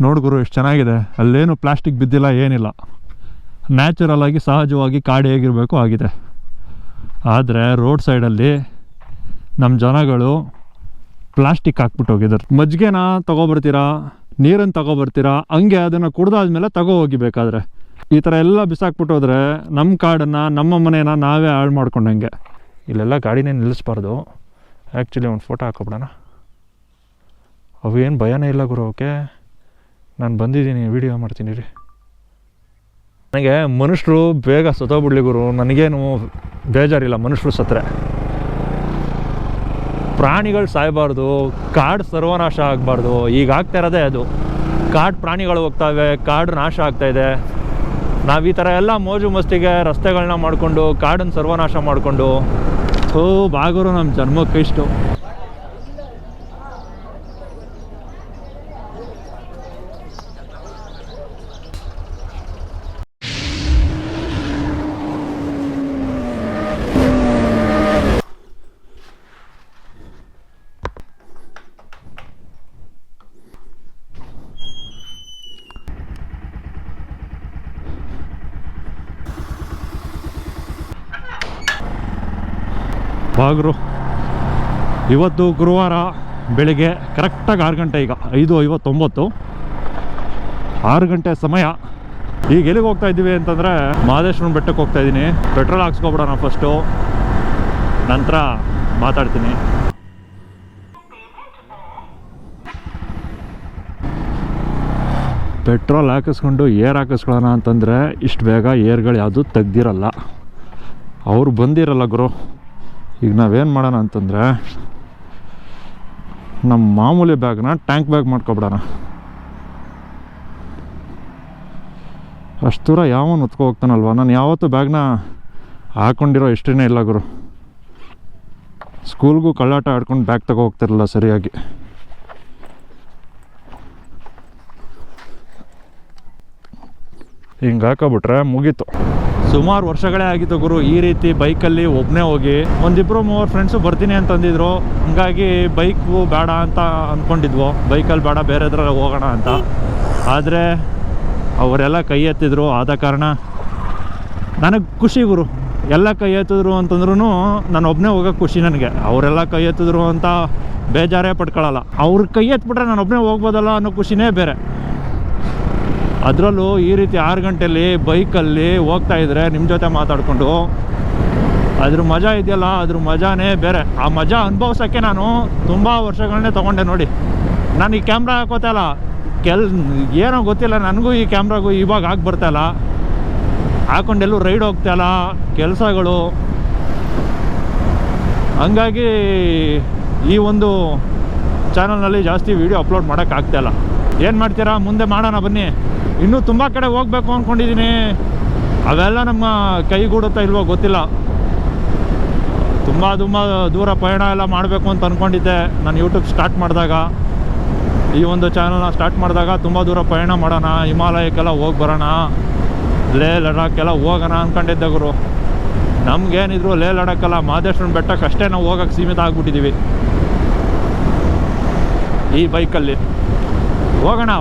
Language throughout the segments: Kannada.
ನೋಡು ಗುರು, ಎಷ್ಟು ಚೆನ್ನಾಗಿದೆ. ಅಲ್ಲೇನು ಪ್ಲಾಸ್ಟಿಕ್ ಬಿದ್ದಿಲ್ಲ, ಏನಿಲ್ಲ. ನ್ಯಾಚುರಲ್ ಆಗಿ, ಸಹಜವಾಗಿ ಕಾಡು ಹೇಗಿರಬೇಕು ಆಗಿದೆ. ಆದರೆ, ರೋಡ್ ಸೈಡಲ್ಲಿ ನಮ್ಮ ಜನಗಳು ಪ್ಲಾಸ್ಟಿಕ್ ಹಾಕ್ಬಿಟ್ಟು ಹೋಗಿದ್ದಾರೆ. ಮಜ್ಜಿಗೆನ ತೊಗೊಬರ್ತೀರಾ? ನೀರನ್ನು ತೊಗೊಬರ್ತೀರಾ? ಹಂಗೆ ಅದನ್ನು ಕುಡ್ದಾದ್ಮೇಲೆ ತಗೋ ಹೋಗಿ ಬೇಕಾದ್ರೆ ಈ ಥರ ಎಲ್ಲ ಬಿಸಾಕ್ಬಿಟ್ಟು ಹೋದರೆ ನಮ್ಮ ಕಾಡನ್ನು, ನಮ್ಮ ಮನೇನ ನಾವೇ ಹಾಳು ಮಾಡ್ಕೊಂಡಂಗೆ. ಇಲ್ಲೆಲ್ಲ ಗಾಡಿನೇ ನಿಲ್ಲಿಸ್ಬಾರ್ದು. ಆ್ಯಕ್ಚುಲಿ ಒಂದು ಫೋಟೋ ಹಾಕೋಬಿಡೋಣ. ಅವೇನು ಭಯನೇ ಇಲ್ಲ ಗುರು ಓಕೆ ನಾನು ಬಂದಿದ್ದೀನಿ ವಿಡಿಯೋ ಮಾಡ್ತೀನಿ ರೀ. ನನಗೆ ಮನುಷ್ಯರು ಬೇಗ ಸತ್ತೋಗ್ಬಿಡ್ಲಿ ಗುರು. ನನಗೇನು ಬೇಜಾರಿಲ್ಲ ಮನುಷ್ಯರು ಸತ್ತರೆ. ಪ್ರಾಣಿಗಳು ಸಾಯಬಾರ್ದು, ಕಾಡು ಸರ್ವನಾಶ ಆಗಬಾರ್ದು. ಈಗ ಆಗ್ತಾ ಇರೋದೇ ಅದು. ಕಾಡು ಪ್ರಾಣಿಗಳು ಹೋಗ್ತಾವೆ, ಕಾಡು ನಾಶ ಆಗ್ತಾ ಇದೆ. ನಾವು ಈ ಥರ ಎಲ್ಲ ಮೋಜು ಮಸ್ತಿಗೆ ರಸ್ತೆಗಳನ್ನ ಮಾಡಿಕೊಂಡು ಕಾಡನ್ನು ಸರ್ವನಾಶ ಮಾಡಿಕೊಂಡು. ಓ ಬಾಗರು ನಮ್ಮ ಜನ್ಮಕ್ಕೆ ಇಷ್ಟು ಬಾಗ್ರು ಇವತ್ತು ಗುರುವಾರ ಬೆಳಿಗ್ಗೆ ಕರೆಕ್ಟಾಗಿ ಆರು ಗಂಟೆ ಈಗ, ಐದು ಐವತ್ತೊಂಬತ್ತು. ಆರು ಗಂಟೆ ಸಮಯ. ಈಗ ಎಲ್ಲಿಗೆ ಹೋಗ್ತಾ ಇದ್ದೀವಿ ಅಂತಂದರೆ ಮಹದೇಶ್ವರನ ಬೆಟ್ಟಕ್ಕೆ ಹೋಗ್ತಾ ಇದ್ದೀನಿ. ಪೆಟ್ರೋಲ್ ಹಾಕ್ಸ್ಕೊಬಿಡೋಣ ಫಸ್ಟು ನಂತರ ಮಾತಾಡ್ತೀನಿ. ಪೆಟ್ರೋಲ್ ಹಾಕಿಸ್ಕೊಂಡು ಏರ್ ಹಾಕಿಸ್ಕೊಳ್ಳೋಣ ಅಂತಂದರೆ ಇಷ್ಟು ಬೇಗ ಏರ್ಗಳು ಯಾವುದು ತೆಗ್ದಿರಲ್ಲ. ಅವ್ರು ಬಂದಿರಲ್ಲ ಗುರು. ಈಗ ನಾವೇನು ಮಾಡೋಣ ಅಂತಂದರೆ ನಮ್ಮ ಮಾಮೂಲಿ ಬ್ಯಾಗ್ನ ಟ್ಯಾಂಕ್ ಬ್ಯಾಗ್ ಮಾಡ್ಕೊಬಿಡೋಣ. ಅಷ್ಟು ದೂರ ಯಾವನು ಹೊತ್ಕೊ ಹೋಗ್ತಾನಲ್ವ? ನಾನು ಯಾವತ್ತೂ ಬ್ಯಾಗ್ನ ಹಾಕೊಂಡಿರೋ ಇಷ್ಟೇ ಇಲ್ಲ ಗುರು. ಸ್ಕೂಲ್ಗೂ ಕಳ್ಳಾಟ ಆಡ್ಕೊಂಡು ಬ್ಯಾಗ್ ತಗೋ ಹೋಗ್ತಿರಲ್ಲ ಸರಿಯಾಗಿ. ಹಿಂಗೆ ಹಾಕೋಬಿಟ್ರೆ ಮುಗೀತು. ಸುಮಾರು ವರ್ಷಗಳೇ ಆಗಿತ್ತು ಗುರು, ಈ ರೀತಿ ಬೈಕಲ್ಲಿ ಒಬ್ಬನೇ ಹೋಗಿ. ಒಂದಿಬ್ರು ಮೂವರು ಫ್ರೆಂಡ್ಸು ಬರ್ತೀನಿ ಅಂತಂದಿದ್ರು. ಹಂಗಾಗಿ ಬೈಕು ಬೇಡ ಅಂತ ಅಂದ್ಕೊಂಡಿದ್ವು ಬೈಕಲ್ಲಿ ಬೇಡ, ಬೇರೆ ಹೋಗೋಣ ಅಂತ. ಆದರೆ ಅವರೆಲ್ಲ ಕೈ ಎತ್ತಿದ್ರು. ಆದ ಕಾರಣ ನನಗೆ ಖುಷಿ ಗುರು. ಎಲ್ಲ ಕೈ ಎತ್ತಿದ್ರು ಅಂತಂದ್ರೂ ನಾನು ಒಬ್ಬನೇ ಹೋಗೋಕೆ ಖುಷಿ ನನಗೆ. ಅವರೆಲ್ಲ ಕೈ ಎತ್ತಿದ್ರು ಅಂತ ಬೇಜಾರೇ ಪಡ್ಕೊಳ್ಳಲ್ಲ ಅವ್ರ ಕೈ ಎತ್ಬಿಟ್ರೆ ನಾನು ಒಬ್ಬನೇ ಹೋಗ್ಬೋದಲ್ಲ ಅನ್ನೋ ಖುಷಿನೇ ಬೇರೆ. ಅದರಲ್ಲೂ ಈ ರೀತಿ ಆರು ಗಂಟೆಯಲ್ಲಿ ಬೈಕಲ್ಲಿ ಹೋಗ್ತಾ ಇದ್ರೆ ನಿಮ್ಮ ಜೊತೆ ಮಾತಾಡಿಕೊಂಡು, ಅದ್ರ ಮಜಾ ಇದೆಯಲ್ಲ, ಅದ್ರ ಮಜಾನೇ ಬೇರೆ. ಆ ಮಜಾ ಅನುಭವಿಸೋಕ್ಕೆ ನಾನು ತುಂಬ ವರ್ಷಗಳನ್ನೇ ತೊಗೊಂಡೆ ನೋಡಿ. ನಾನು ಈ ಕ್ಯಾಮ್ರಾ ಹಾಕೋತಲ್ಲ ಕೆಲ್, ಏನೋ ಗೊತ್ತಿಲ್ಲ, ನನಗೂ ಈ ಕ್ಯಾಮ್ರಾಗೂ ಇವಾಗ ಹಾಕಿ ಬರ್ತಾಯಿಲ್ಲ ಹಾಕೊಂಡೆಲ್ಲೂ ರೈಡ್ ಹೋಗ್ತಾಯಿಲ್ಲ ಕೆಲಸಗಳು. ಹಂಗಾಗಿ ಈ ಒಂದು ಚಾನಲ್ನಲ್ಲಿ ಜಾಸ್ತಿ ವೀಡಿಯೋ ಅಪ್ಲೋಡ್ ಮಾಡೋಕ್ಕಾಗ್ತಾಯಿಲ್ಲ ಏನು ಮಾಡ್ತೀರಾ? ಮುಂದೆ ಮಾಡೋಣ ಬನ್ನಿ. ಇನ್ನೂ ತುಂಬ ಕಡೆ ಹೋಗ್ಬೇಕು ಅಂದ್ಕೊಂಡಿದ್ದೀನಿ ಅವೆಲ್ಲ ನಮ್ಮ ಕೈಗೂಡುತ್ತಾ ಇಲ್ವೋ ಗೊತ್ತಿಲ್ಲ. ತುಂಬ ತುಂಬ ದೂರ ಪಯಣ ಎಲ್ಲ ಮಾಡಬೇಕು ಅಂತ ಅಂದ್ಕೊಂಡಿದ್ದೆ ನಾನು ಯೂಟ್ಯೂಬ್ ಸ್ಟಾರ್ಟ್ ಮಾಡಿದಾಗ, ಈ ಒಂದು ಚಾನಲ್ನ ಸ್ಟಾರ್ಟ್ ಮಾಡಿದಾಗ ತುಂಬ ದೂರ ಪಯಣ ಮಾಡೋಣ, ಹಿಮಾಲಯಕ್ಕೆಲ್ಲ ಹೋಗಿ ಬರೋಣ ಲೇ ಲಡಾಖೆಲ್ಲ ಹೋಗೋಣ ಅಂದ್ಕೊಂಡಿದ್ದೆ ಗುರು. ನಮಗೇನಿದ್ರು ಲೇ ಲಡಾಖಲ್ಲ ಮಹದೇಶ್ವರನ ಬೆಟ್ಟಕ್ಕೆ ಅಷ್ಟೇ ನಾವು ಹೋಗೋಕ್ಕೆ ಸೀಮಿತ ಆಗಿಬಿಟ್ಟಿದ್ದೀವಿ ಈ ಬೈಕಲ್ಲಿ ಹೋಗೋಣ.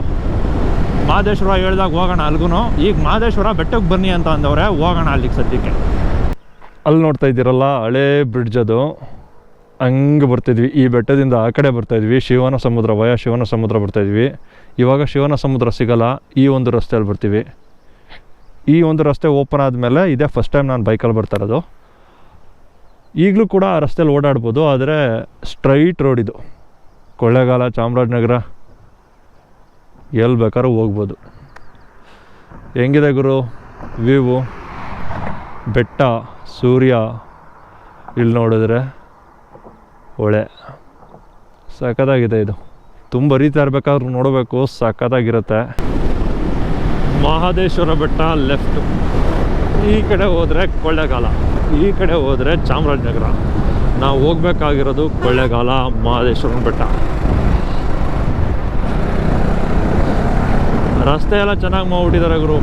ಮಹದೇಶ್ವರ ಹೇಳ್ದಾಗ ಹೋಗೋಣ ಅಲ್ಗೂ ಈಗ ಮಹದೇಶ್ವರ ಬೆಟ್ಟಕ್ಕೆ ಬನ್ನಿ ಅಂತ ಅಂದವ್ರೆ, ಹೋಗೋಣ ಅಲ್ಲಿಗೆ ಸದ್ಯಕ್ಕೆ. ಅಲ್ಲಿ ನೋಡ್ತಾ ಇದ್ದೀರಲ್ಲ, ಹಳೇ ಬ್ರಿಡ್ಜ್ ಅದು. ಹಂಗೆ ಬರ್ತಿದ್ವಿ. ಈ ಬೆಟ್ಟದಿಂದ ಆ ಕಡೆ ಬರ್ತಾಯಿದ್ವಿ ಶಿವನ ಸಮುದ್ರ ವಯ ಶಿವನ ಸಮುದ್ರ ಬರ್ತಾಯಿದ್ವಿ ಇವಾಗ ಶಿವನ ಸಮುದ್ರ ಸಿಗಲ್ಲ, ಈ ಒಂದು ರಸ್ತೆಯಲ್ಲಿ ಬರ್ತೀವಿ. ಈ ಒಂದು ರಸ್ತೆ ಓಪನ್ ಆದಮೇಲೆ ಇದೇ ಫಸ್ಟ್ ಟೈಮ್ ನಾನು ಬೈಕಲ್ಲಿ ಬರ್ತಾ ಇರೋದು. ಈಗಲೂ ಕೂಡ ಆ ರಸ್ತೆಯಲ್ಲಿ ಓಡಾಡ್ಬೋದು, ಆದರೆ ಸ್ಟ್ರೈಟ್ ರೋಡ್ ಇದು. ಕೊಳ್ಳೇಗಾಲ, ಚಾಮರಾಜನಗರ ಎಲ್ಲಿ ಬೇಕಾದ್ರೂ ಹೋಗ್ಬೋದು. ಹೆಂಗಿದೆ ಗುರು? ವ್ಯೂವು ಬೆಟ್ಟ? ಸೂರ್ಯ? ಇಲ್ಲಿ ನೋಡಿದ್ರೆ ಹೊಳೆ. ಸಖತ್ತಾಗಿದೆ ಇದು. ತುಂಬ ರೀತಿ ಇರ್ಬೇಕಾದ್ರೂ ನೋಡಬೇಕು. ಸಖತ್ತಾಗಿರುತ್ತೆ. ಮಹದೇಶ್ವರ ಬೆಟ್ಟ ಲೆಫ್ಟ್ ಈ ಕಡೆ ಹೋದರೆ ಕೊಳ್ಳೆಗಾಲ. ಈ ಕಡೆ ಹೋದರೆ ಚಾಮರಾಜನಗರ. ನಾವು ಹೋಗ್ಬೇಕಾಗಿರೋದು ಕೊಳ್ಳೆಗಾಲ, ಮಹದೇಶ್ವರನ ಬೆಟ್ಟ. ರಸ್ತೆ ಎಲ್ಲ ಚೆನ್ನಾಗಿ ಮಾಡ್ಬಿಟ್ಟಿದ್ದಾರೆ ಗುರು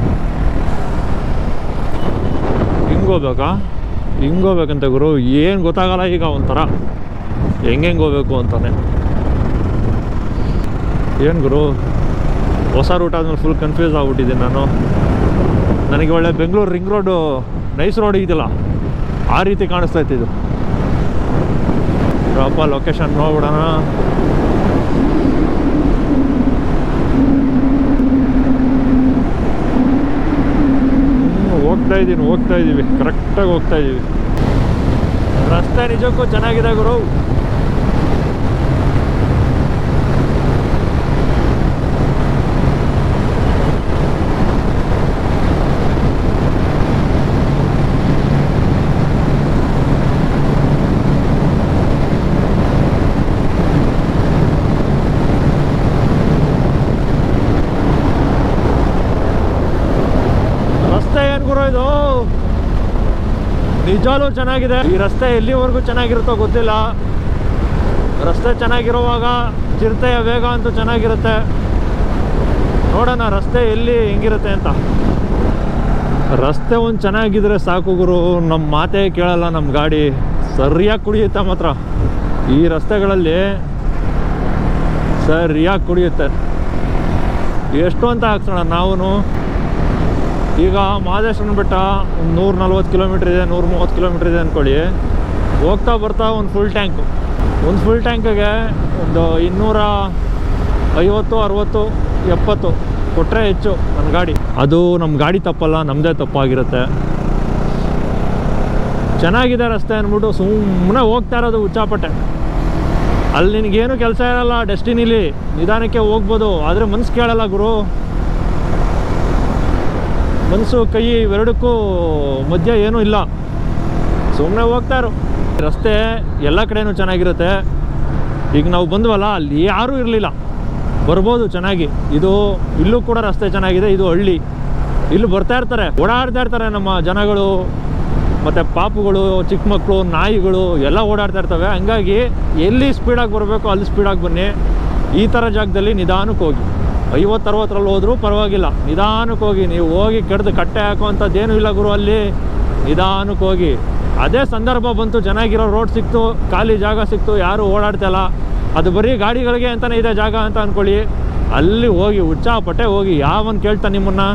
ಹಿಂಗೋಗ್ಬೇಕಾ ಹಿಂಗೆ ಹೋಗ್ಬೇಕಂತ ಗುರು ಏನು ಗೊತ್ತಾಗಲ್ಲ ಈಗ ಒಂಥರ. ಹೆಂಗೆ ಹೋಗ್ಬೇಕು ಅಂತಾನೆ. ಏನು ಗುರು ಹೊಸ ರೂಟ್ ಆದಮೇಲೆ ಫುಲ್ ಕನ್ಫ್ಯೂಸ್ ಆಗ್ಬಿಟ್ಟಿದ್ದೀನಿ ನಾನು. ನನಗೆ ಒಳ್ಳೆ Bengaluru ring road nice road ಇದೆಯಲ್ಲ? ಆ ರೀತಿ ಕಾಣಿಸ್ತಾ ಇತ್ತು ಇದು. ಪ್ರಾಪರ್ ಲೊಕೇಶನ್ ನೋಡ್ಬಿಡೋಣ ಹ್ಮ್, ಹೋಗ್ತಾ ಇದ್ದೀನಿ ಹೋಗ್ತಾ ಇದ್ದೀವಿ ಕರೆಕ್ಟಾಗಿ ಹೋಗ್ತಾ ಇದ್ದೀವಿ. ರಸ್ತೆ ನಿಜಕ್ಕೂ ಚೆನ್ನಾಗಿದೆ ಗುರು ರಸ್ತೆ ಏನು ಗುರು ಇದು ನಿಜಾಲು ಚೆನ್ನಾಗಿದೆ. ಈ ರಸ್ತೆ ಎಲ್ಲಿವರೆಗೂ ಚೆನ್ನಾಗಿರುತ್ತೋ ಗೊತ್ತಿಲ್ಲ. ರಸ್ತೆ ಚೆನ್ನಾಗಿರುವಾಗ ಚಿರತೆಯ ವೇಗ ಅಂತೂ ಚೆನ್ನಾಗಿರುತ್ತೆ. ನೋಡೋಣ ರಸ್ತೆ ಎಲ್ಲಿ ಹೆಂಗಿರುತ್ತೆ ಅಂತ. ರಸ್ತೆ ಒಂದು ಚೆನ್ನಾಗಿದ್ರೆ ಸಾಕು ಗುರು. ನಮ್ಮ ಮಾತೇ ಕೇಳಲ್ಲ ನಮ್ಮ ಗಾಡಿ. ಸರಿಯಾಗಿ ಕುಡಿಯುತ್ತೆ ಮಾತ್ರ. ಈ ರಸ್ತೆಗಳಲ್ಲಿ ಸರಿಯಾಗಿ ಕುಡಿಯುತ್ತೆ. ಎಷ್ಟು ಅಂತ ಹಾಕ್ಸೋಣ. ನಾವು ಈಗ ಮಹದೇಶ್ವರನ ಬೆಟ್ಟ ಒಂದು ನೂರ ನಲ್ವತ್ತು ಕಿಲೋಮೀಟ್ರ್ ಇದೆ, ನೂರ ಮೂವತ್ತು ಕಿಲೋಮೀಟ್ರ್ ಇದೆ ಅಂದ್ಕೊಳ್ಳಿ ಹೋಗ್ತಾ ಬರ್ತಾ ಒಂದು ಫುಲ್ ಟ್ಯಾಂಕು ಒಂದು ಫುಲ್ ಟ್ಯಾಂಕಿಗೆ ಒಂದು ಇನ್ನೂರ ಐವತ್ತು, ಅರುವತ್ತು, ಎಪ್ಪತ್ತು ಕೊಟ್ಟರೆ ಹೆಚ್ಚು ನನ್ನ ಗಾಡಿ. ಅದು ನಮ್ಮ ಗಾಡಿ ತಪ್ಪಲ್ಲ ನಮ್ಮದೇ ತಪ್ಪಾಗಿರುತ್ತೆ. ಚೆನ್ನಾಗಿದೆ ರಸ್ತೆ ಅಂದ್ಬಿಟ್ಟು ಸುಮ್ಮನೆ ಹೋಗ್ತಾ ಇರೋದು ಹುಚ್ಚಾಪಟ್ಟೆ. ಅಲ್ಲಿ ನಿನಗೇನು ಕೆಲಸ ಇರಲ್ಲ ಡೆಸ್ಟಿನಿಲಿ ನಿಧಾನಕ್ಕೆ ಹೋಗ್ಬೋದು. ಆದರೆ ಮನ್ಸು ಕೇಳಲ್ಲ ಗುರು. ಮನಸ್ಸು ಕೈ ಇವೆರಡಕ್ಕೂ ಮಧ್ಯ ಏನೂ ಇಲ್ಲ. ಸುಮ್ಮನೆ ಹೋಗ್ತಾರು ರಸ್ತೆ ಎಲ್ಲ ಕಡೆನೂ ಚೆನ್ನಾಗಿರುತ್ತೆ. ಈಗ ನಾವು ಬಂದ್ವಲ್ಲ, ಅಲ್ಲಿ ಯಾರೂ ಇರಲಿಲ್ಲ. ಬರ್ಬೋದು ಚೆನ್ನಾಗಿ. ಇದು ಇಲ್ಲೂ ಕೂಡ ರಸ್ತೆ ಚೆನ್ನಾಗಿದೆ, ಇದು ಹಳ್ಳಿ. ಇಲ್ಲಿ ಬರ್ತಾ ಇರ್ತಾರೆ, ಓಡಾಡ್ತಾ ಇರ್ತಾರೆ ನಮ್ಮ ಜನಗಳು, ಮತ್ತು ಪಾಪುಗಳು, ಚಿಕ್ಕ ಮಕ್ಕಳು, ನಾಯಿಗಳು, ಎಲ್ಲ ಓಡಾಡ್ತಾ ಇರ್ತವೆ. ಹಂಗಾಗಿ ಎಲ್ಲಿ ಸ್ಪೀಡಾಗಿ ಬರಬೇಕು, ಅಲ್ಲಿ ಸ್ಪೀಡಾಗಿ ಬನ್ನಿ. ಈ ಥರ ಜಾಗದಲ್ಲಿ ನಿಧಾನಕ್ಕೆ ಹೋಗಿ. ಐವತ್ತು ಅರವತ್ತರಲ್ಲಿ ಹೋದರೂ ಪರವಾಗಿಲ್ಲ. ನಿಧಾನಕ್ಕೆ ಹೋಗಿ, ನೀವು ಹೋಗಿ ಕೆಡ್ದು ಕಟ್ಟೆ ಹಾಕುವಂಥದ್ದೇನೂ ಇಲ್ಲ ಗುರು ಅಲ್ಲಿ. ನಿಧಾನಕ್ಕೆ ಹೋಗಿ. ಅದೇ ಸಂದರ್ಭ ಬಂತು ಚೆನ್ನಾಗಿರೋ ರೋಡ್ ಸಿಕ್ತು, ಖಾಲಿ ಜಾಗ ಸಿಕ್ತು, ಯಾರು ಓಡಾಡ್ತಲ್ಲ ಅದು ಬರೀ ಗಾಡಿಗಳಿಗೆ ಅಂತಲೇ ಇದೆ ಜಾಗ ಅಂತ ಅಂದ್ಕೊಳ್ಳಿ ಅಲ್ಲಿ ಹೋಗಿ ಉಚ್ಚಾಪಟ್ಟೆ ಹೋಗಿ, ಯಾವನ್ ಕೇಳ್ತಾ ನಿಮ್ಮನ್ನು?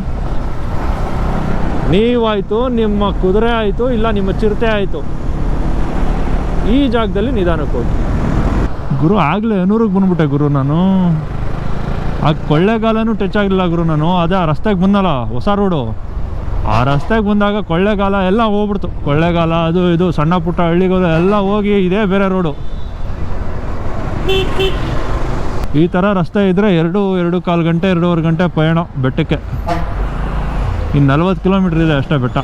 ನೀವಾಯಿತು, ನಿಮ್ಮ ಕುದುರೆ ಆಯಿತು, ಇಲ್ಲ ನಿಮ್ಮ ಚಿರತೆ ಆಯಿತು. ಈ ಜಾಗದಲ್ಲಿ ನಿಧಾನಕ್ಕೆ ಹೋಗಿ. ಗುರು ಆಗಲೇ ಅನೂರಿಗೆ ಬಂದ್ಬಿಟ್ಟೆ ಗುರು ನಾನು. ಆ ಕೊಳ್ಳೆಗಾಲನೂ ಟಚ್ ಆಗಲಿಲ್ಲ ಗುರು ನಾನು. ಅದೇ ಆ ರಸ್ತೆಗೆ ಬಂದಲ್ಲ, ಹೊಸ ರೋಡು ಆ ರಸ್ತೆಗೆ ಬಂದಾಗ ಕೊಳ್ಳೆಗಾಲ ಎಲ್ಲ ಹೋಗ್ಬಿಡ್ತು. ಕೊಳ್ಳೆಗಾಲ, ಅದು ಇದು, ಸಣ್ಣ ಪುಟ್ಟ ಹಳ್ಳಿಗಳು ಎಲ್ಲ ಹೋಗಿ ಇದೇ ಬೇರೆ ರೋಡು ಈ ಥರ ರಸ್ತೆ ಇದ್ದರೆ ಎರಡು ಎರಡು ಕಾಲು ಗಂಟೆ, ಎರಡೂವರೆ ಗಂಟೆ ಪಯಣ ಬೆಟ್ಟಕ್ಕೆ. ಇನ್ನು ನಲ್ವತ್ತು ಕಿಲೋಮೀಟ್ರ್ ಇದೆ ಅಷ್ಟೇ ಬೆಟ್ಟ.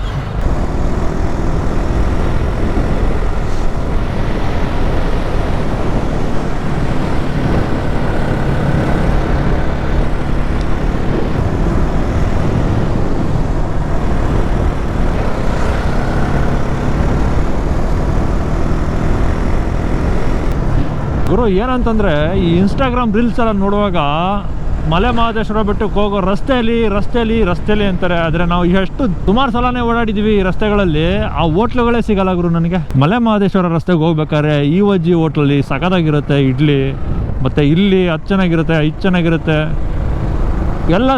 ಗುರು ಏನಂತಂದರೆ ಈ ಇನ್ಸ್ಟಾಗ್ರಾಮ್ ರೀಲ್ಸ್ ಎಲ್ಲ ನೋಡುವಾಗ ಮಲೆ ಮಹದೇಶ್ವರ ಬೆಟ್ಟಕ್ಕೆ ಹೋಗೋ ರಸ್ತೆಯಲ್ಲಿ ರಸ್ತೆಯಲ್ಲಿ ರಸ್ತೆಯಲ್ಲಿ ಅಂತಾರೆ. ಆದರೆ ನಾವು ಎಷ್ಟು ಸುಮಾರು ಸಲನೇ ಓಡಾಡಿದ್ದೀವಿ ಈ ರಸ್ತೆಗಳಲ್ಲಿ. ಆ ಹೋಟ್ಲುಗಳೇ ಸಿಗಲ್ಲ ಗುರು ನನಗೆ. ಮಲೆ ಮಹದೇಶ್ವರ ರಸ್ತೆಗೆ ಹೋಗ್ಬೇಕಾದ್ರೆ ಈ ವಜ್ಜಿ ಹೋಟ್ಲಲ್ಲಿ ಸಖತ್ತಾಗಿರುತ್ತೆ ಇಡ್ಲಿ, ಮತ್ತು ಇಲ್ಲಿ ಅದು ಚೆನ್ನಾಗಿರುತ್ತೆ, ಇದು ಚೆನ್ನಾಗಿರುತ್ತೆ. ಎಲ್ಲ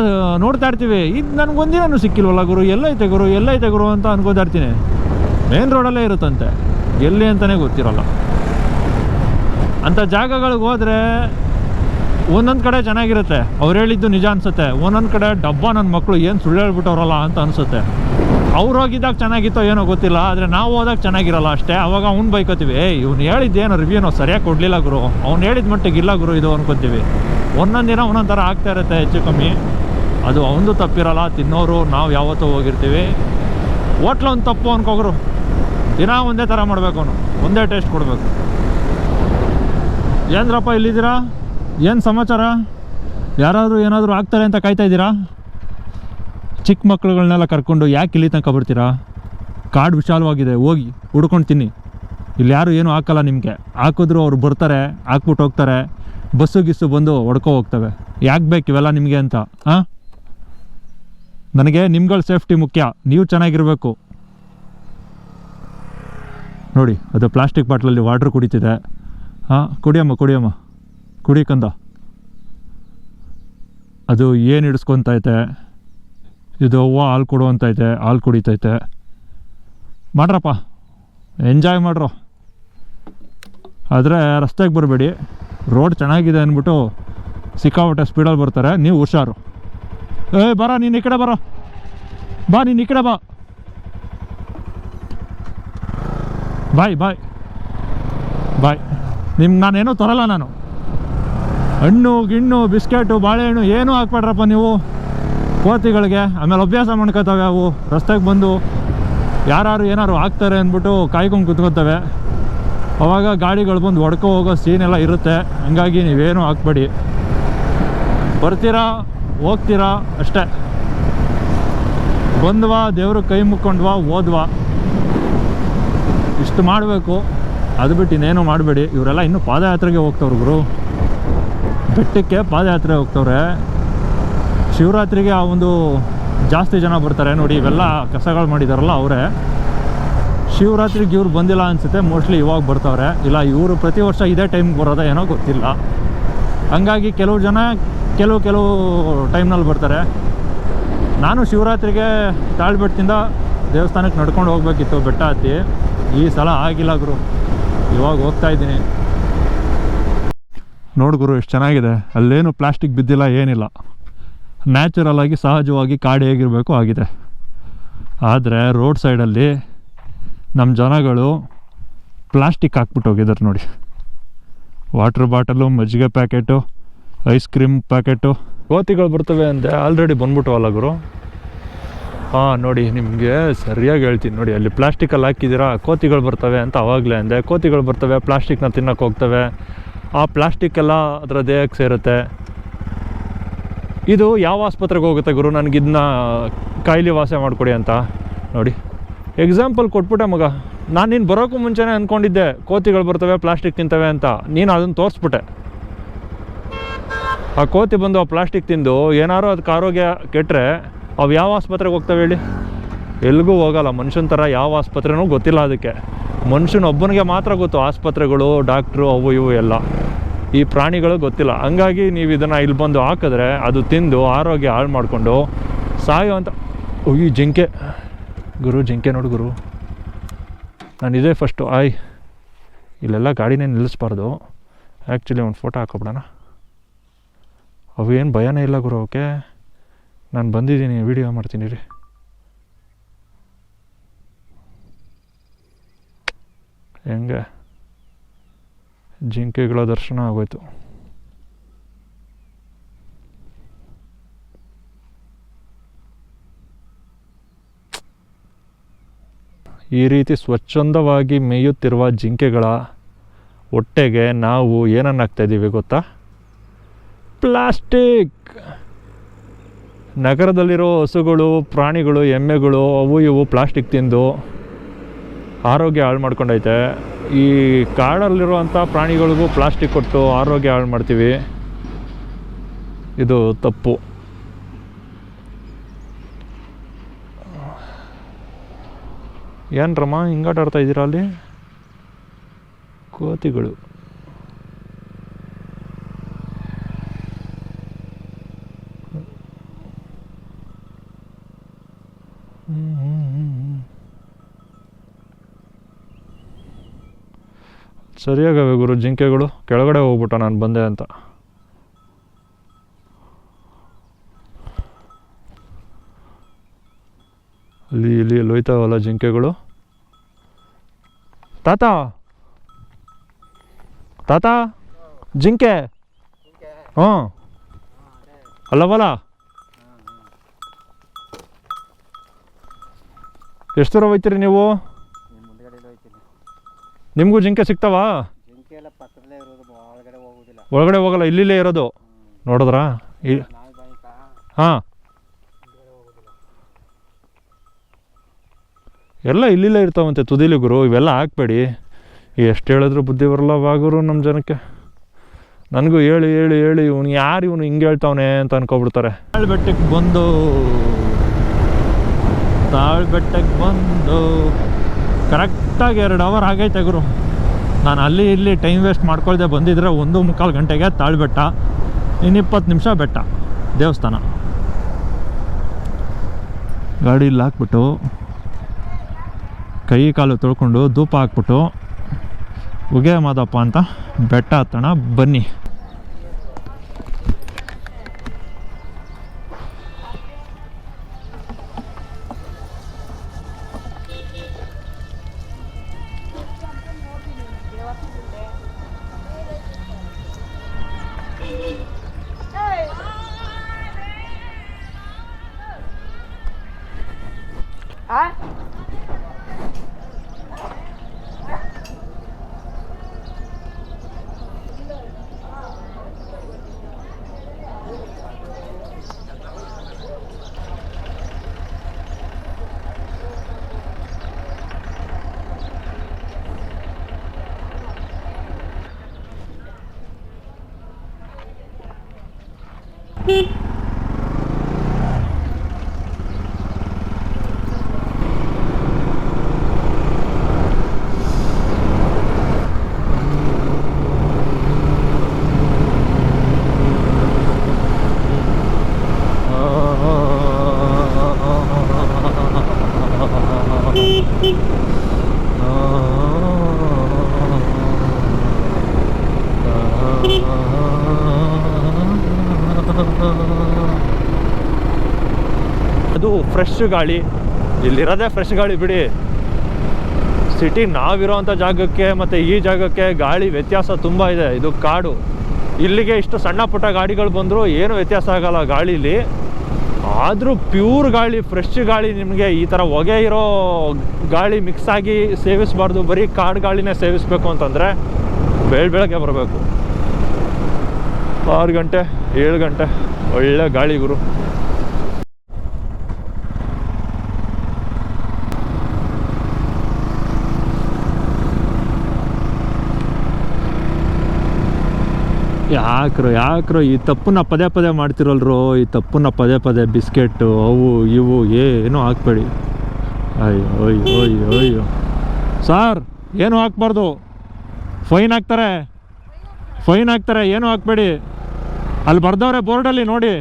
ನೋಡ್ತಾ ಇರ್ತೀವಿ. ಇದು ನನಗೊಂದಿನೂ ಸಿಕ್ಕಿಲ್ವಲ್ಲ ಗುರು. ಎಲ್ಲೈತೆ ಗುರು ಎಲ್ಲೈತೆ ಗುರು ಅಂತ ಅನ್ಕೋತಾ ಇರ್ತೀನಿ. ಮೇನ್ ರೋಡಲ್ಲೇ ಇರುತ್ತಂತೆ. ಎಲ್ಲಿ ಅಂತಲೇ ಗೊತ್ತಿರಲ್ಲ. ಅಂಥ ಜಾಗಗಳಿಗೆ ಹೋದರೆ ಒಂದೊಂದು ಕಡೆ ಚೆನ್ನಾಗಿರುತ್ತೆ. ಅವ್ರು ಹೇಳಿದ್ದು ನಿಜ ಅನ್ಸುತ್ತೆ. ಒಂದೊಂದು ಕಡೆ ಡಬ್ಬ ನನ್ನ ಮಕ್ಕಳು ಏನು ಸುಳ್ಳು ಹೇಳ್ಬಿಟ್ಟವ್ರಲ್ಲ ಅಂತ ಅನಿಸುತ್ತೆ. ಅವ್ರು ಹೋಗಿದ್ದಾಗ ಚೆನ್ನಾಗಿತ್ತೋ ಏನೋ ಗೊತ್ತಿಲ್ಲ, ಆದರೆ ನಾವು ಹೋದಾಗ ಚೆನ್ನಾಗಿರಲ್ಲ ಅಷ್ಟೇ. ಅವಾಗ ಅವ್ನು ಬೈಕೋತೀವಿ, ಏಯ್, ಇವ್ನು ಹೇಳಿದ್ದೇನೋ ರಿವ್ಯೂನೋ ಸರಿಯಾಗಿ ಕೊಡಲಿಲ್ಲ ಗುರು. ಅವ್ನು ಹೇಳಿದ ಮಟ್ಟಿಗೆ ಇಲ್ಲ ಗುರು ಇದು ಅನ್ಕೋತೀವಿ. ಒಂದೊಂದು ದಿನ ಒಂದೊಂದು ಥರ ಆಗ್ತಾ ಇರುತ್ತೆ ಹೆಚ್ಚು ಕಮ್ಮಿ. ಅದು ಅವನದು ತಪ್ಪಿರಲ್ಲ, ತಿನ್ನೋರು, ನಾವು ಯಾವತ್ತೂ ಹೋಗಿರ್ತೀವಿ. ಹೋಟ್ಲ ಒಂದು ತಪ್ಪು ಅನ್ಕೋಗ್ರು ದಿನ ಒಂದೇ ಥರ ಮಾಡಬೇಕು ಅವನು. ಒಂದೇ ಟೇಸ್ಟ್ ಕೊಡಬೇಕು. ಏನ್ರಪ್ಪ ಇಲ್ಲಿದ್ದೀರಾ? ಏನು ಸಮಾಚಾರ? ಯಾರಾದರೂ ಏನಾದರೂ ಆಗ್ತಾರೆ ಅಂತ ಕಾಯ್ತಾ ಇದ್ದೀರಾ? ಚಿಕ್ಕ ಮಕ್ಕಳುಗಳನ್ನೆಲ್ಲ ಕರ್ಕೊಂಡು ಯಾಕೆ ಇಲ್ಲಿ ತನಕ ಬರ್ತೀರಾ? ಕಾಡು ವಿಶಾಲವಾಗಿದೆ, ಹೋಗಿ ಹುಡ್ಕೊಂಡು ತಿನ್ನಿ. ಇಲ್ಲಿ ಯಾರು ಏನೂ ಹಾಕಲ್ಲ ನಿಮಗೆ. ಹಾಕಿದ್ರು ಅವ್ರು ಬರ್ತಾರೆ, ಹಾಕ್ಬಿಟ್ಟು ಹೋಗ್ತಾರೆ. ಬಸ್ಸು ಗಿಸ್ಸು ಬಂದು ಹೊಡ್ಕೊ ಹೋಗ್ತವೆ. ಯಾಕೆ ಬೇಕು ಇವೆಲ್ಲ ನಿಮಗೆ ಅಂತ ಹಾಂ ನನಗೆ ನಿಮ್ಗಳ ಸೇಫ್ಟಿ ಮುಖ್ಯ, ನೀವು ಚೆನ್ನಾಗಿರಬೇಕು. ನೋಡಿ, ಅದು ಪ್ಲಾಸ್ಟಿಕ್ ಬಾಟ್ಲಲ್ಲಿ ವಾಟ್ರ್ ಕುಡಿತಿದೆ. ಹಾಂ, ಕುಡಿಯಮ್ಮ ಕುಡಿಯಮ್ಮ. ಕುಡಿ ಕಂದ. ಅದು ಏನು ಹಿಡಿಸ್ಕೊತೈತೆ? ಇದು ಹೂವು ಹಾಲು ಕೊಡುವಂತೈತೆ, ಹಾಲು ಕುಡಿತೈತೆ. ಮಾಡ್ರಪ್ಪ. ಎಂಜಾಯ್ ಮಾಡ್ರು. ಆದರೆ ರಸ್ತೆಗೆ ಬರಬೇಡಿ. ರೋಡ್ ಚೆನ್ನಾಗಿದೆ ಅಂದ್ಬಿಟ್ಟು ಸಿಕ್ಕಾಪಟ್ಟೆ ಸ್ಪೀಡಲ್ಲಿ ಬರ್ತಾರೆ. ನೀವು ಹುಷಾರು. ಏ, ಬರ, ನೀನು ಈ ಕಡೆ ಬರೋ. ಬಾ, ನೀನು ಈ ಕಡೆ ಬಾ. ಬಾಯ್ ಬಾಯ್ ಬಾಯ್ ನಿಮ್ಗೆ ನಾನೇನೂ ತರಲ್ಲ ನಾನು. ಹಣ್ಣು, ಗಿಣ್ಣು, ಬಿಸ್ಕೆಟು, ಬಾಳೆಹಣ್ಣು ಏನೂ ಹಾಕ್ಬೇಡ್ರಪ್ಪ ನೀವು. ಕೋತಿಗಳಿಗೆ, ಆಮೇಲೆ ಅಭ್ಯಾಸ ಮಾಡ್ಕೋತವೆ ಅವು. ರಸ್ತೆಗೆ ಬಂದು ಯಾರು ಏನಾರು ಹಾಕ್ತಾರೆ ಅಂದ್ಬಿಟ್ಟು ಕಾಯ್ಕೊಂಡು ಕುತ್ಕೋತವೆ. ಅವಾಗ ಗಾಡಿಗಳು ಬಂದು ಹೊಡ್ಕೊ ಹೋಗೋ ಸೀನ್ ಎಲ್ಲ ಇರುತ್ತೆ. ಹಂಗಾಗಿ ನೀವೇನು ಹಾಕ್ಬೇಡಿ. ಬರ್ತೀರಾ? ಹೋಗ್ತೀರಾ? ಅಷ್ಟೇ. ಬಂದ್ವಾ ದೇವ್ರಿಗೆ ಕೈ ಮುಕ್ಕೊಂಡ್ವಾ, ಓದ್ವಾ. ಇಷ್ಟು ಮಾಡಬೇಕು. ಅದು ಬಿಟ್ಟು ಇನ್ನೇನು ಮಾಡಬೇಡಿ. ಇವರೆಲ್ಲ ಇನ್ನೂ ಪಾದಯಾತ್ರೆಗೆ ಹೋಗ್ತವ್ರು ಗುರು. ಬೆಟ್ಟಕ್ಕೆ ಪಾದಯಾತ್ರೆ ಹೋಗ್ತವ್ರೆ. ಶಿವರಾತ್ರಿಗೆ ಆ ಒಂದು ಜಾಸ್ತಿ ಜನ ಬರ್ತಾರೆ ನೋಡಿ, ಇವೆಲ್ಲ ಕಸಗಳು ಮಾಡಿದಾರಲ್ಲ ಅವರೇ. ಶಿವರಾತ್ರಿಗೆ ಇವ್ರು ಬಂದಿಲ್ಲ ಅನ್ಸುತ್ತೆ ಮೋಸ್ಟ್ಲಿ ಇವಾಗ ಬರ್ತಾವ್ರೆ. ಇಲ್ಲ, ಇವರು ಪ್ರತಿ ವರ್ಷ ಇದೇ ಟೈಮ್ಗೆ ಬರೋದ ಏನೋ ಗೊತ್ತಿಲ್ಲ. ಹಂಗಾಗಿ ಕೆಲವು ಜನ ಕೆಲವು ಕೆಲವು ಟೈಮ್ನಲ್ಲಿ ಬರ್ತಾರೆ. ನಾನು ಶಿವರಾತ್ರಿಗೆ ತಾಳ್ಬೆಟ್ಟದಿಂದ ದೇವಸ್ಥಾನಕ್ಕೆ ನಡ್ಕೊಂಡು ಹೋಗ್ಬೇಕಿತ್ತು ಬೆಟ್ಟ ಹತ್ತಿ. ಈ ಸಲ ಆಗಿಲ್ಲ ಗುರು. ಇವಾಗ ಹೋಗ್ತಾ ಇದ್ದೀನಿ. ನೋಡು ಗುರು ಎಷ್ಟು ಚೆನ್ನಾಗಿದೆ. ಅಲ್ಲೇನು ಪ್ಲಾಸ್ಟಿಕ್ ಬಿದ್ದಿಲ್ಲ ಏನಿಲ್ಲ. ನ್ಯಾಚುರಲ್ ಆಗಿ ಸಹಜವಾಗಿ ಕಾಡು ಹೇಗಿರಬೇಕು ಆಗಿದೆ. ಆದರೆ ರೋಡ್ ಸೈಡಲ್ಲಿ ನಮ್ಮ ಜನಗಳು ಪ್ಲಾಸ್ಟಿಕ್ ಹಾಕ್ಬಿಟ್ಟು ಹೋಗಿದ್ದಾರೆ ನೋಡಿ. ವಾಟ್ರ್ ಬಾಟಲು ಮಜ್ಜಿಗೆ ಪ್ಯಾಕೆಟು ಐಸ್ ಕ್ರೀಮ್ ಪ್ಯಾಕೆಟು. ಕೋತಿಗಳು ಬರ್ತವೆ ಅಂದರೆ ಆಲ್ರೆಡಿ ಬಂದ್ಬಿಟ್ಟವಲ್ಲ ಗುರು. ಹಾಂ, ನೋಡಿ, ನಿಮಗೆ ಸರಿಯಾಗಿ ಹೇಳ್ತೀನಿ. ನೋಡಿ, ಅಲ್ಲಿ ಪ್ಲಾಸ್ಟಿಕಲ್ಲಿ ಹಾಕಿದ್ದೀರಾ, ಕೋತಿಗಳು ಬರ್ತವೆ ಅಂತ ಅವಾಗಲೇ ಅಂದೆ. ಕೋತಿಗಳು ಬರ್ತವೆ ಪ್ಲಾಸ್ಟಿಕ್ನ ತಿನ್ನಕ್ಕೆ ಹೋಗ್ತವೆ. ಆ ಪ್ಲಾಸ್ಟಿಕ್ ಎಲ್ಲ ಅದರ ದೇಹಕ್ಕೆ ಸೇರುತ್ತೆ. ಇದು ಯಾವ ಆಸ್ಪತ್ರೆಗೆ ಹೋಗುತ್ತೆ ಗುರು? ನನಗೆ ಇದನ್ನ ಕಾಯಿಲೆ ವಾಸ ಮಾಡಿಕೊಡಿ ಅಂತ. ನೋಡಿ ಎಕ್ಸಾಂಪಲ್ ಕೊಟ್ಬಿಟ್ಟೆ ಮಗ. ನಾನು ನೀನು ಬರೋಕ್ಕೂ ಮುಂಚೆನೇ ಅಂದ್ಕೊಂಡಿದ್ದೆ ಕೋತಿಗಳು ಬರ್ತವೆ ಪ್ಲಾಸ್ಟಿಕ್ ತಿಂತವೆ ಅಂತ. ನೀನು ಅದನ್ನು ತೋರಿಸ್ಬಿಟ್ಟೆ. ಆ ಕೋತಿ ಬಂದು ಆ ಪ್ಲಾಸ್ಟಿಕ್ ತಿಂದು ಏನಾರು ಅದಕ್ಕೆ ಆರೋಗ್ಯ ಕೆಟ್ಟರೆ ಅವು ಯಾವ ಆಸ್ಪತ್ರೆಗೆ ಹೋಗ್ತವೆ ಹೇಳಿ? ಎಲ್ಲಿಗೂ ಹೋಗಲ್ಲ. ಮನುಷ್ಯನ ಥರ ಯಾವ ಆಸ್ಪತ್ರೆನೂ ಗೊತ್ತಿಲ್ಲ ಅದಕ್ಕೆ. ಮನುಷ್ಯನ ಒಬ್ಬನಿಗೆ ಮಾತ್ರ ಗೊತ್ತು ಆಸ್ಪತ್ರೆಗಳು, ಡಾಕ್ಟ್ರು ಅವು ಇವು ಎಲ್ಲ. ಈ ಪ್ರಾಣಿಗಳು ಗೊತ್ತಿಲ್ಲ. ಹಂಗಾಗಿ ನೀವು ಇದನ್ನು ಇಲ್ಲಿ ಬಂದು ಹಾಕಿದ್ರೆ ಅದು ತಿಂದು ಆರೋಗ್ಯ ಹಾಳು ಮಾಡಿಕೊಂಡು ಸಾಯೋ ಅಂತ ಈ ಜಿಂಕೆ. ಗುರು, ಜಿಂಕೆ ನೋಡು ಗುರು. ನಾನು ಇದೇ ಫಸ್ಟು ಆಯ್. ಇಲ್ಲೆಲ್ಲ ಗಾಡಿನೇ ನಿಲ್ಲಿಸ್ಬಾರ್ದು. ಆ್ಯಕ್ಚುಲಿ ಒಂದು ಫೋಟೋ ಹಾಕೋಬಿಡೋಣ ಅವು ಏನು ಭಯನೇ ಇಲ್ಲ ಗುರು ಓಕೆ ನಾನು ಬಂದಿದ್ದೀನಿ ವಿಡಿಯೋ ಮಾಡ್ತೀನಿ ರೀ ಹೆಂಗೆ? ಜಿಂಕೆಗಳ ದರ್ಶನ ಆಗೋಯ್ತು. ಈ ರೀತಿ ಸ್ವಚ್ಛಂದವಾಗಿ ಮೇಯುತ್ತಿರುವ ಜಿಂಕೆಗಳ ಹೊಟ್ಟೆಗೆ ನಾವು ಏನನ್ನು ಹಾಕ್ತಾ ಇದ್ದೀವಿ ಗೊತ್ತಾ? ಪ್ಲಾಸ್ಟಿಕ್! ನಗರದಲ್ಲಿರೋ ಹಸುಗಳು, ಪ್ರಾಣಿಗಳು, ಎಮ್ಮೆಗಳು ಅವು ಇವು ಪ್ಲಾಸ್ಟಿಕ್ ತಿಂದು ಆರೋಗ್ಯ ಹಾಳು ಮಾಡ್ಕೊಂಡೈತೆ. ಈ ಕಾಡಲ್ಲಿರುವಂಥ ಪ್ರಾಣಿಗಳಿಗೂ ಪ್ಲಾಸ್ಟಿಕ್ ಕೊಟ್ಟು ಆರೋಗ್ಯ ಹಾಳು ಮಾಡ್ತೀವಿ. ಇದು ತಪ್ಪು. ಏನ್ರಮ್ಮ, ಹಿಂಗಾಟ ಆಡ್ತಾ ಇದ್ದೀರಾ ಅಲ್ಲಿ? ಕೋತಿಗಳು. ಸರಿಯಾಗವೆ ಗುರು ಜಿಂಕೆಗಳು? ಕೆಳಗಡೆ ಹೋಗ್ಬಿಟ್ಟ, ನಾನು ಬಂದೆ ಅಂತ. ಅಲ್ಲಿ, ಇಲ್ಲಿ ಹೋಯ್ತಾವಲ್ಲ ಜಿಂಕೆಗಳು? ತಾತ! ತಾತ! ಜಿಂಕೆ! ಹ್ಞೂ. ಅಲ್ಲವಲ್ಲ? ಎಷ್ಟು ದೂರ ಹೋಯ್ತೀರಿ ನೀವು? ನಿಮಗೂ ಜಿಂಕೆ ಸಿಗ್ತಾವಾ? ಜಿಂಕೆ ಎಲ್ಲ ಪಕ್ಕದಲ್ಲೇ ಇರೋದು ಒಳಗಡೆ ಹೋಗೋದಿಲ್ಲ. ಒಳಗಡೆ ಹೋಗಲ್ಲ ಇಲ್ಲಿಲ್ಲೇ ಇರೋದು. ನೋಡಿದ್ರಾ? ಈ ನಾಯಿ ಬಾಯಿಕ ಹಾಂ. ಎಲ್ಲ ಇಲ್ಲಿಲ್ಲೇ ಇರ್ತಾವಂತೆ ತುದಿಲಿ ಗುರು ಇವೆಲ್ಲ ಹಾಕ್ಬೇಡಿ. ಎಷ್ಟು ಹೇಳಿದ್ರು ಬುದ್ಧಿ ಬರಲ್ಲ ಬಾಗುರು ನಮ್ಮ ಜನಕ್ಕೆ. ನನಗೂ ಹೇಳಿ ಹೇಳಿ ಹೇಳಿ ಇವನು ಯಾರು ಇವನು ಹಿಂಗೆ ಹೇಳ್ತಾವನೆ ಅಂತ ಅನ್ಕೊಬಿಡ್ತಾರೆ. ತಾಳ್ಬೆಟ್ಟಕ್ಕೆ ಬಂದು. ತಾಳ್ಬೆಟ್ಟಕ್ಕೆ ಬಂದು. ಕರೆಕ್ಟಾಗಿ ಎರಡು ಅವರ್ ಆಗೈತೆ ಗುರು. ನಾನು ಅಲ್ಲಿ ಇಲ್ಲಿ ಟೈಮ್ ವೇಸ್ಟ್ ಮಾಡ್ಕೊಳ್ದೆ ಬಂದಿದ್ರೆ ಒಂದು ಮುಕ್ಕಾಲು ಗಂಟೆಗೆ ತಾಳ್ಬೆಟ್ಟ ಇನ್ನು ಇಪ್ಪತ್ತು ನಿಮಿಷ ಬೆಟ್ಟ, ದೇವಸ್ಥಾನ. ಗಾಡಿ ಇಲ್ಲಿ ಹಾಕ್ಬಿಟ್ಟು, ಕೈ ಕಾಲು ತೊಳ್ಕೊಂಡು ಧೂಪ ಹಾಕ್ಬಿಟ್ಟು ಉಗೆ ಮಾದಪ್ಪ ಅಂತ ಬೆಟ್ಟ ಹತ್ತೋಣ, ಬನ್ನಿ. ಅದು ಫ್ರೆಶ್ ಗಾಳಿ. ಇಲ್ಲಿರೋದೇ ಫ್ರೆಶ್ ಗಾಳಿ ಬಿಡಿ. ಸಿಟಿ ನಾವಿರೋವಂಥ ಜಾಗಕ್ಕೆ ಮತ್ತು ಈ ಜಾಗಕ್ಕೆ ಗಾಳಿ ವ್ಯತ್ಯಾಸ ತುಂಬ ಇದೆ. ಇದು ಕಾಡು. ಇಲ್ಲಿಗೆ ಇಷ್ಟು ಸಣ್ಣ ಪುಟ್ಟ ಗಾಡಿಗಳು ಬಂದರೂ ಏನು ವ್ಯತ್ಯಾಸ ಆಗಲ್ಲ ಗಾಳಿಲಿ. ಆದರೂ ಪ್ಯೂರ್ ಗಾಳಿ ಫ್ರೆಶ್ ಗಾಳಿ ನಿಮಗೆ ಈ ಥರ ಹೊಗೆ ಇರೋ ಗಾಳಿ ಮಿಕ್ಸ್ ಆಗಿ ಸೇವಿಸಬಾರ್ದು. ಬರೀ ಕಾಡು ಗಾಳಿನೇ ಸೇವಿಸಬೇಕು ಅಂತಂದರೆ ಬೆಳ ಬೆಳಗ್ಗೆ ಬರಬೇಕು. ಆರು ಗಂಟೆ, ಏಳು ಗಂಟೆ ಒಳ್ಳೆ ಗಾಳಿ ಗುರು. ಯಾಕ್ರೋ ಯಾಕ್ರೋ ಈ ತಪ್ಪನ್ನ ಪದೇ ಪದೇ ಮಾಡ್ತಿರಲ್ರೋ, ಈ ತಪ್ಪನ್ನ ಪದೇ ಪದೇ ಬಿಸ್ಕೆಟ್ಟು, ಅವು ಇವು ಏನು ಹಾಕ್ಬೇಡಿ. ಅಯ್ಯೋ ಅಯ್ಯೋ ಅಯ್ಯೋ ಅಯ್ಯೋ. ಸಾರ್, ಏನು ಹಾಕ್ಬಾರ್ದು. ಫೈನ್ ಹಾಕ್ತಾರೆ. ಫೈನ್ ಹಾಕ್ತಾರೆ, ಏನು ಹಾಕ್ಬೇಡಿ. ಅಲ್ಲಿ ಬರ್ದವ್ರೆ ಬೋರ್ಡಲ್ಲಿ ನೋಡಿ.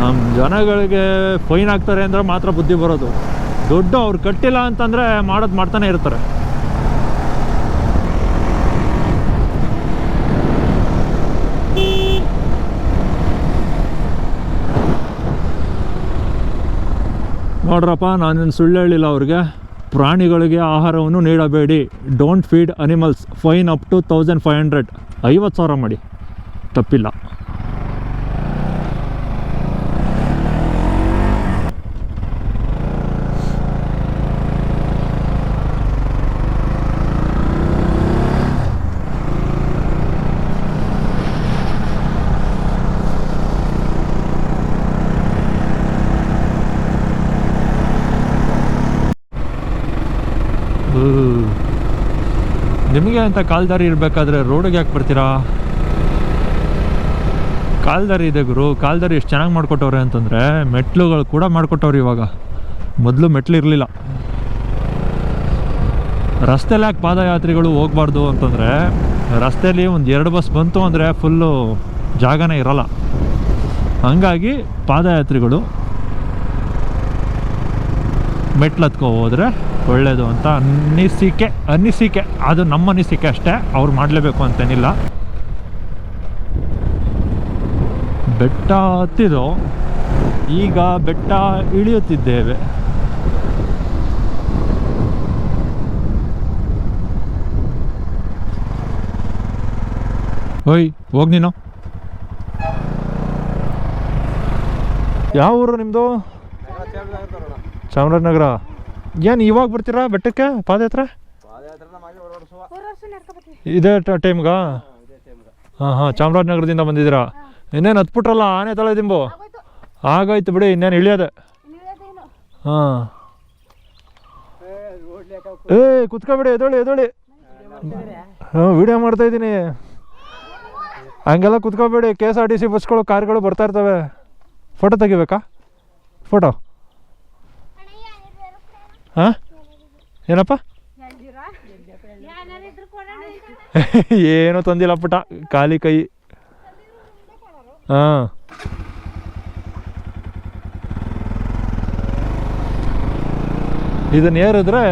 ನಮ್ಮ ಜನಗಳಿಗೆ ಫೈನ್ ಹಾಕ್ತಾರೆ ಅಂದರೆ ಮಾತ್ರ ಬುದ್ಧಿ ಬರೋದು. ದುಡ್ಡು ಅವ್ರು ಕಟ್ಟಿಲ್ಲ ಅಂತಂದರೆ ಮಾಡೋದು ಮಾಡ್ತಾನೆ ಇರ್ತಾರೆ. ನೋಡ್ರಪ್ಪ ನಾನೇನು ಸುಳ್ಳು ಹೇಳಿಲ್ಲ ಅವ್ರಿಗೆ. ಪ್ರಾಣಿಗಳಿಗೆ ಆಹಾರವನ್ನು ನೀಡಬೇಡಿ. Don't feed animals fine up to thousand five hundred ಐವತ್ತು ಸಾವಿರ ಮಾಡಿ. ತಪ್ಪಿಲ್ಲ. ನಿಮಗೆ ಅಂತ ಕಾಲ್ದಾರಿ ಇರಬೇಕಾದ್ರೆ ರೋಡಿಗೆ ಯಾಕೆ ಬರ್ತೀರಾ? ಕಾಲ್ದಾರಿ ಇದೆ ಗುರು. ಕಾಲ್ದಾರಿ ಎಷ್ಟು ಚೆನ್ನಾಗಿ ಮಾಡ್ಕೊಟ್ಟವ್ರೆ ಅಂತಂದರೆ ಮೆಟ್ಲುಗಳು ಕೂಡ ಮಾಡ್ಕೊಟ್ಟವ್ರೆ ಇವಾಗ. ಮೊದಲು ಮೆಟ್ಲು ಇರಲಿಲ್ಲ. ರಸ್ತೆಲಿ ಯಾಕೆ ಪಾದಯಾತ್ರಿಗಳು ಹೋಗ್ಬಾರ್ದು ಅಂತಂದರೆ ರಸ್ತೆಯಲ್ಲಿ ಒಂದು ಎರಡು ಬಸ್ ಬಂತು ಅಂದರೆ ಫುಲ್ಲು ಜಾಗನೇ ಇರಲ್ಲ. ಹಂಗಾಗಿ ಪಾದಯಾತ್ರಿಗಳು ಮೆಟ್ಲು ಹತ್ಕೊ ಹೋದರೆ ಒಳ್ಳೆಯದು ಅಂತ ಅನ್ನಿಸಿಕೆ ಅನ್ನಿಸಿಕೆ. ಅದು ನಮ್ಮ ಅನಿಸಿಕೆ ಅಷ್ಟೇ. ಅವ್ರು ಮಾಡಲೇಬೇಕು ಅಂತೇನಿಲ್ಲ. ಬೆಟ್ಟ ಹತ್ತಿದ್ರು ಈಗ ಬೆಟ್ಟ ಇಳಿಯುತ್ತಿದ್ದೇವೆ. ಓಯ್, ಹೋಗ್ ನೀನು. ಯಾವ ಊರು ನಿಮ್ಮದು ಚಾಮರಾಜನಗರ. ಏನು ಇವಾಗ ಬರ್ತೀರಾ ಬೆಟ್ಟಕ್ಕೆ? ಪಾದಯಾತ್ರೆ? ಇದೇ ಟೈಮ್ಗಾ? ಹಾಂ ಹಾಂ, ಚಾಮರಾಜನಗರದಿಂದ ಬಂದಿದ್ದೀರಾ? ಇನ್ನೇನು ಹತ್ಬಿಟ್ರಲ್ಲ, ಆನೆ ತಳ ದಿಂಬು. ಆಗಾಯ್ತು ಬಿಡಿ, ಇನ್ನೇನು ಇಳಿಯೋದೆ. ಹಾಂ. ಏ ಕುತ್ಕೊಬಿಡಿ ಎದೋಳಿ ಎದೋಳಿ. ಹಾಂ ವಿಡಿಯೋ ಮಾಡ್ತಾ ಇದ್ದೀನಿ. ಹಂಗೆಲ್ಲ ಕುತ್ಕೋಬೇಡಿ K S R T C ಬಸ್ಗಳು ಕಾರ್ಗಳು ಬರ್ತಾ ಇರ್ತವೆ. ಫೋಟೋ ತೆಗಿಬೇಕಾ? ಫೋಟೋ ಹಾಂ? ಏನಪ್ಪ? ಏನೂ ತಂದಿಲ್ಲ ಪುಟ. ಖಾಲಿ ಕೈ. ಹಾಂ. ಇದನ್ನ ಏರಿದ್ರೆ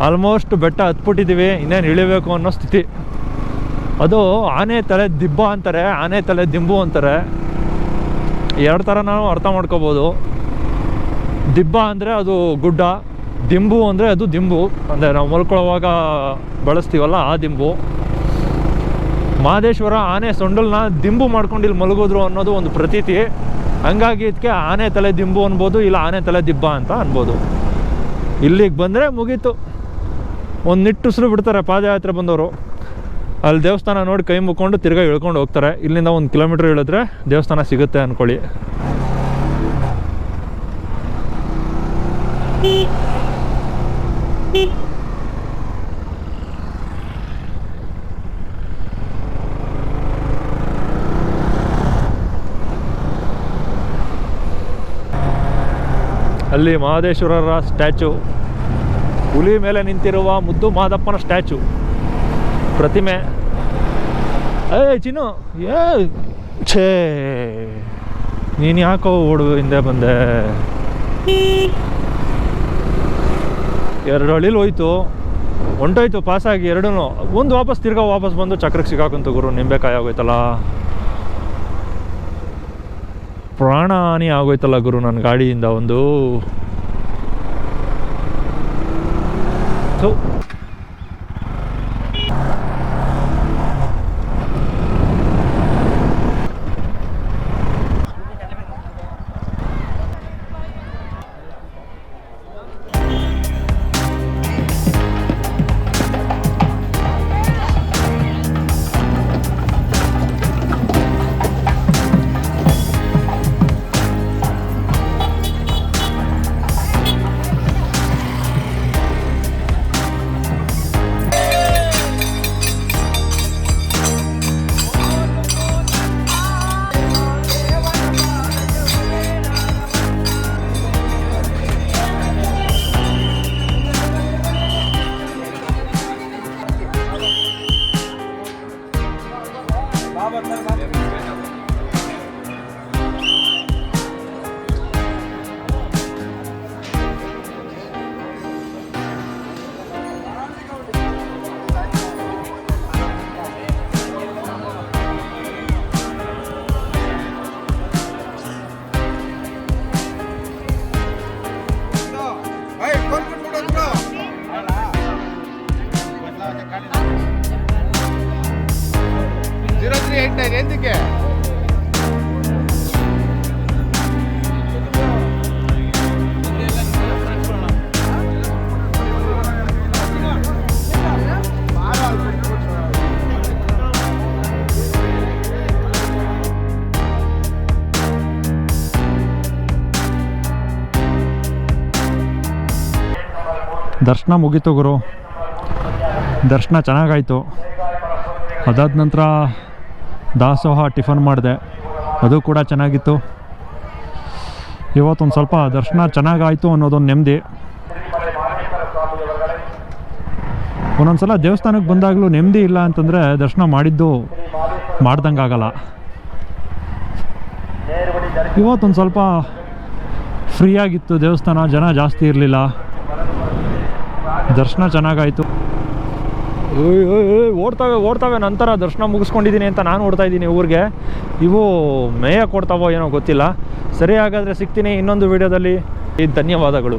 ಆಲ್ಮೋಸ್ಟ್ ಬೆಟ್ಟ ಹತ್ಬಿಟ್ಟಿದ್ದೀವಿ ಇನ್ನೇನು ಇಳಿಬೇಕು ಅನ್ನೋ ಸ್ಥಿತಿ. ಅದು ಆನೆ ತಲೆ ದಿಬ್ಬ ಅಂತಾರೆ, ಆನೆ ತಲೆ ದಿಂಬು ಅಂತಾರೆ. ಎರಡು ಥರ ನಾವು ಅರ್ಥ ಮಾಡ್ಕೋಬೋದು. ದಿಬ್ಬ ಅಂದರೆ ಅದು ಗುಡ್ಡ. ದಿಂಬು ಅಂದರೆ ಅದು ದಿಂಬು. ಅಂದರೆ ನಾವು ಮಲ್ಕೊಳ್ಳೋವಾಗ ಬಳಸ್ತೀವಲ್ಲ ಆ ದಿಂಬು. ಮಹದೇಶ್ವರ ಆನೆ ಸೊಂಡಲ್ನ ದಿಂಬು ಮಾಡ್ಕೊಂಡು ಇಲ್ಲಿ ಮಲಗಿದ್ರು ಅನ್ನೋದು ಒಂದು ಪ್ರತೀತಿ. ಹಂಗಾಗಿ ಇದಕ್ಕೆ ಆನೆ ತಲೆ ದಿಂಬು ಅನ್ಬೋದು, ಇಲ್ಲ ಆನೆ ತಲೆ ದಿಬ್ಬ ಅಂತ ಅನ್ಬೋದು. ಇಲ್ಲಿಗೆ ಬಂದರೆ ಮುಗೀತು. ಒಂದು ನಿಟ್ಟುಸಿರು ಬಿಡ್ತಾರೆ ಪಾದಯಾತ್ರೆ ಬಂದವರು. ಅಲ್ಲಿ ದೇವಸ್ಥಾನ ನೋಡಿ ಕೈ ಮುಕ್ಕೊಂಡು ತಿರ್ಗಾ ಇಳ್ಕೊಂಡು ಹೋಗ್ತಾರೆ. ಇಲ್ಲಿಂದ ಒಂದು ಕಿಲೋಮೀಟ್ರ್ ಇಳಿದ್ರೆ ದೇವಸ್ಥಾನ ಸಿಗುತ್ತೆ ಅಂದ್ಕೊಳ್ಳಿ ಅಲ್ಲಿ ಮಹದೇಶ್ವರರ ಸ್ಟ್ಯಾಚು. ಹುಲಿ ಮೇಲೆ ನಿಂತಿರುವ ಮುದ್ದು ಮಾದಪ್ಪನ ಸ್ಟ್ಯಾಚು. ಪ್ರತಿಮೆ. ಏ, ಚಿನ್ನು. ಏ, ಛೇ. ನೀನು ಯಾಕೋ ಓಡು ಹಿಂದೆ ಬಂದೆ? ಎರಡು ಹಳ್ಳಿಲಿ ಹೋಯ್ತು ಹೊಂಟೋಯ್ತು ಪಾಸಾಗಿ ಎರಡೂ ಒಂದು ವಾಪಸ್ ತಿರ್ಗಾ ವಾಪಸ್ ಬಂದು ಚಕ್ರಕ್ಕೆ ಸಿಗಾಕಂತ ಗುರು ನಿಂಬೆಕಾಯಿ ಆಗೋಯ್ತಲ್ಲ ಪ್ರಾಣ ಹಾನಿ ಆಗೋಯ್ತಲ್ಲ ಗುರು ನನ್ನ ಗಾಡಿಯಿಂದ ಒಂದು ಥು. ದರ್ಶನ ಮುಗೀತು ಗುರು. ದರ್ಶನ ಚೆನ್ನಾಗಾಯಿತು. ಅದಾದ ನಂತರ ದಾಸೋಹ ಟಿಫನ್ ಮಾಡಿದೆ. ಅದು ಕೂಡ ಚೆನ್ನಾಗಿತ್ತು. ಇವತ್ತೊಂದು ಸ್ವಲ್ಪ ದರ್ಶನ ಚೆನ್ನಾಗಾಯಿತು ಅನ್ನೋದೊಂದು ನೆಮ್ಮದಿ. ಒಂದೊಂದು ಸಲ ದೇವಸ್ಥಾನಕ್ಕೆ ಬಂದಾಗಲೂ ನೆಮ್ಮದಿ ಇಲ್ಲ ಅಂತಂದರೆ ದರ್ಶನ ಮಾಡಿದ್ದು ಮಾಡ್ದಂಗೆ ಆಗಲ್ಲ ಇವತ್ತೊಂದು ಸ್ವಲ್ಪ ಫ್ರೀಯಾಗಿತ್ತು ದೇವಸ್ಥಾನ, ಜನ ಜಾಸ್ತಿ ಇರಲಿಲ್ಲ. ದರ್ಶನ ಚೆನ್ನಾಗಾಯಿತು. ಓಡ್ತಾವೆ ಓಡ್ತಾವೆ, ನಂತರ ದರ್ಶನ ಮುಗಿಸ್ಕೊಂಡಿದ್ದೀನಿ ಅಂತ ನಾನು ಓಡ್ತಾ ಇದ್ದೀನಿ ಊರಿಗೆ. ಇವು ಮೇಯ ಕೊಡ್ತಾವೋ ಏನೋ ಗೊತ್ತಿಲ್ಲ. ಸರಿ, ಹಾಗಾದರೆ ಸಿಗ್ತೀನಿ ಇನ್ನೊಂದು ವಿಡಿಯೋದಲ್ಲಿ ಧನ್ಯವಾದಗಳು.